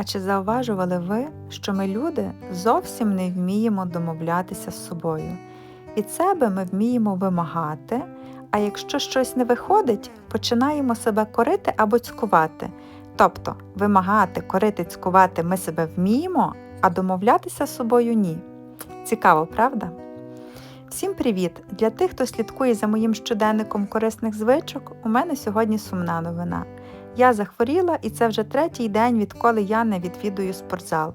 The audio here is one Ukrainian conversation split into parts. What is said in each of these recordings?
А чи зауважували ви, що ми люди зовсім не вміємо домовлятися з собою? Від себе ми вміємо вимагати, а якщо щось не виходить, починаємо себе корити або цькувати. Тобто вимагати, корити, цькувати ми себе вміємо, а домовлятися з собою ні. Цікаво, правда? Всім привіт! Для тих, хто слідкує за моїм щоденником корисних звичок, у мене сьогодні сумна новина. Я захворіла, і це вже третій день, відколи я не відвідую спортзал.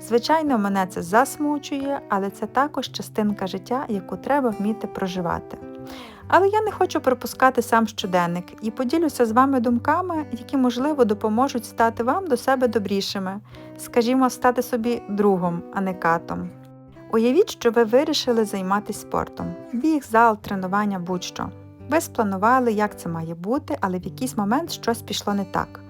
Звичайно, мене це засмучує, але це також частинка життя, яку треба вміти проживати. Але я не хочу пропускати сам щоденник і поділюся з вами думками, які, можливо, допоможуть стати вам до себе добрішими, скажімо, стати собі другом, а не катом. Уявіть, що ви вирішили займатися спортом: біг, зал, тренування, будь-що. Ви спланували, як це має бути, але в якийсь момент щось пішло не так.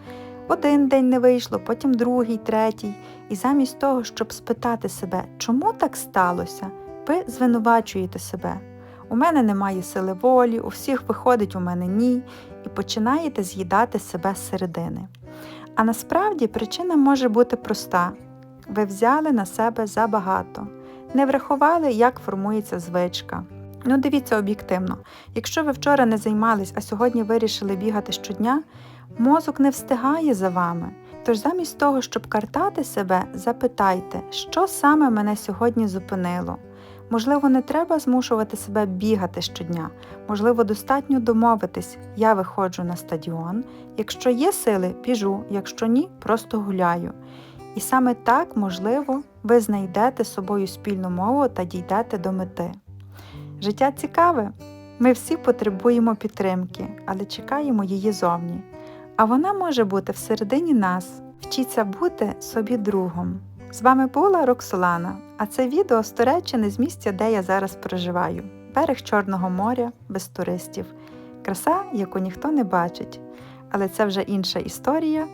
Один день не вийшло, потім другий, третій. І замість того, щоб спитати себе, чому так сталося, ви звинувачуєте себе. У мене немає сили волі, у всіх виходить, у мене ні, і починаєте з'їдати себе зсередини. А насправді причина може бути проста: ви взяли на себе забагато, не врахували, як формується звичка. Ну, дивіться об'єктивно, якщо ви вчора не займались, а сьогодні вирішили бігати щодня, мозок не встигає за вами. Тож замість того, щоб картати себе, запитайте, що саме мене сьогодні зупинило. Можливо, не треба змушувати себе бігати щодня, можливо, достатньо домовитись, я виходжу на стадіон, якщо є сили, біжу, якщо ні, просто гуляю. І саме так, можливо, ви знайдете з собою спільну мову та дійдете до мети. Життя цікаве. Ми всі потребуємо підтримки, але чекаємо її зовні. А вона може бути всередині нас. Вчіться бути собі другом. З вами була Роксолана, а це відео з Туреччини з місця, де я зараз проживаю. Берег Чорного моря без туристів. Краса, яку ніхто не бачить. Але це вже інша історія.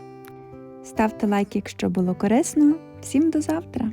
Ставте лайк, якщо було корисно. Всім до завтра!